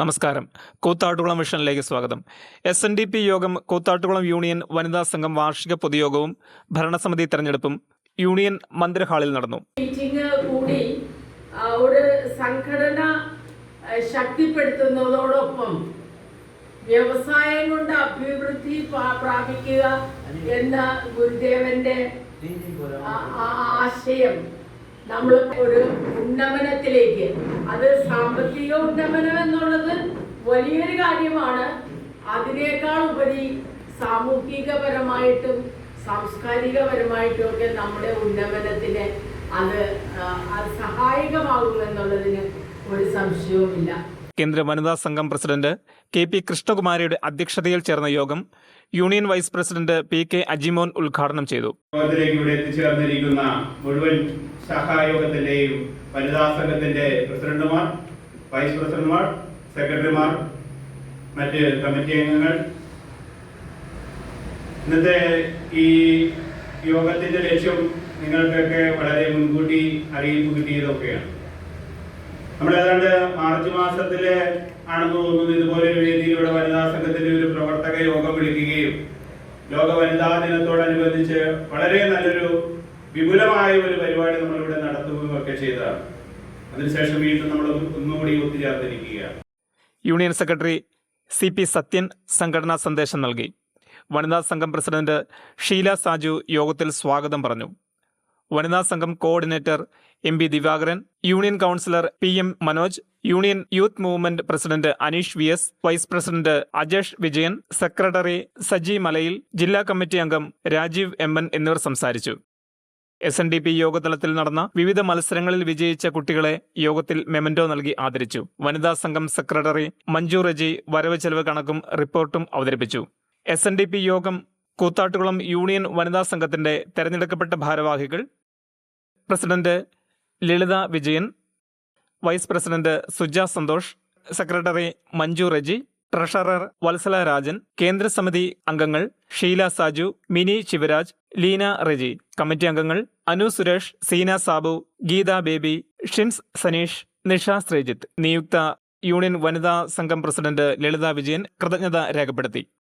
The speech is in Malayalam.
നമസ്കാരം. കൂത്താട്ടുകുളം വിഷനിലേക്ക് സ്വാഗതം. എസ് എൻ ഡി പി യോഗം കൂത്താട്ടുകുളം യൂണിയൻ വനിതാ സംഘം വാർഷിക പൊതുയോഗവും ഭരണസമിതി തെരഞ്ഞെടുപ്പും യൂണിയൻ മന്ദിരഹാളിൽ നടന്നു. കൂടി ഒരു സംഘടന ശക്തിപ്പെടുത്തുന്നതോടൊപ്പം വ്യവസായം കൊണ്ട് അഭിവൃദ്ധി പ്രാപിക്കുക എന്ന ഗുരുദേവന്റെ ആശയം നമ്മൾ ഒരു ഉന്നമനത്തിലേക്ക്. അത് സാമ്പത്തിക ഉന്നമനം എന്നുള്ളത് വലിയൊരു കാര്യമാണ്. അതിനേക്കാൾ ഉപരി സാമൂഹികപരമായിട്ടും സാംസ്കാരികപരമായിട്ടും ഒക്കെ നമ്മുടെ ഉന്നമനത്തിന് അത് അത് സഹായകമാകുമെന്നുള്ളതിന് ഒരു സംശയവുമില്ല. കേന്ദ്ര വനിതാ സംഘം പ്രസിഡന്റ് കെ പി കൃഷ്ണകുമാരിയുടെ അധ്യക്ഷതയിൽ ചേർന്ന യോഗം union vice president P K Ajimon ഉദ്ഘാടനം ചെയ്തു. ഇവിടെ എത്തിച്ചേർന്നിരിക്കുന്ന മുഴുവൻ സഹായോഗത്തിന്റെയും വനിതാ സംഘത്തിന്റെ പ്രസിഡന്റുമാർ വൈസ് പ്രസിഡന്റുമാർ സെക്രട്ടറിമാർ മറ്റ് കമ്മിറ്റി അംഗങ്ങൾ. ഇന്നത്തെ ഈ യോഗത്തിന്റെ ലക്ഷ്യം നിങ്ങൾക്കൊക്കെ വളരെ മുൻകൂട്ടി അറിയിപ്പ് കിട്ടിയതൊക്കെയാണ്. നമ്മൾ ഏതാണ്ട് മാർച്ച് മാസത്തിൽ ആണെന്ന് തോന്നുന്നു ഇതുപോലെ ഒരു വേദിയിലൂടെ വനിതാ സംഘത്തിന്റെ ഒരു പ്രവർത്തക യോഗം വിളിക്കുകയും ലോക വനിതാ ദിനത്തോടനുബന്ധിച്ച് വളരെ നല്ലൊരു വിപുലമായ ഒരു പരിപാടി നമ്മളിവിടെ നടത്തുകയും ഒക്കെ ചെയ്തതാണ്. അതിനുശേഷം വീണ്ടും നമ്മൾ ഒന്നുകൂടി ഒത്തുചേർന്നിരിക്കുകയാണ് union secretary C P Sathyan സംഘടനാ സന്ദേശം നൽകി. വനിതാ സംഘം പ്രസിഡന്റ് ഷീല സാജു യോഗത്തിൽ സ്വാഗതം പറഞ്ഞു. വനിതാ സംഘം coordinator M P Divakaran union councillor P M Manoj union youth movement president Aneesh V S vice president Ajesh Vijayan secretary Saji Malayil ജില്ലാ കമ്മിറ്റി അംഗം രാജീവ് എം എൻ എന്നിവർ സംസാരിച്ചു. എസ് എൻ ഡി പി യോഗതലത്തിൽ നടന്ന വിവിധ മത്സരങ്ങളിൽ വിജയിച്ച കുട്ടികളെ യോഗത്തിൽ മെമന്റോ നൽകി ആദരിച്ചു. വനിതാ സംഘം സെക്രട്ടറി മഞ്ജു റജി വരവ് ചെലവ് കണക്കും റിപ്പോർട്ടും അവതരിപ്പിച്ചു. എസ് എൻ ഡി പി യോഗം കൂത്താട്ടുകുളം യൂണിയൻ വനിതാ സംഘത്തിന്റെ തെരഞ്ഞെടുക്കപ്പെട്ട ഭാരവാഹികൾ president Lalitha Vijayan vice president Suja Santhosh secretary Manju Reji treasurer Vatsala Rajan കേന്ദ്രസമിതി അംഗങ്ങൾ ഷീല സാജു മിനി ശിവരാജ് ലീന റെജി കമ്മിറ്റി അംഗങ്ങൾ അനു സുരേഷ് സീന സാബു ഗീത ബേബി ഷിൻസ് സനീഷ് നിഷ ശ്രീജിത്ത്. നിയുക്ത യൂണിയൻ വനിതാ സംഘം പ്രസിഡന്റ് ലളിത വിജയൻ കൃതജ്ഞത രേഖപ്പെടുത്തി.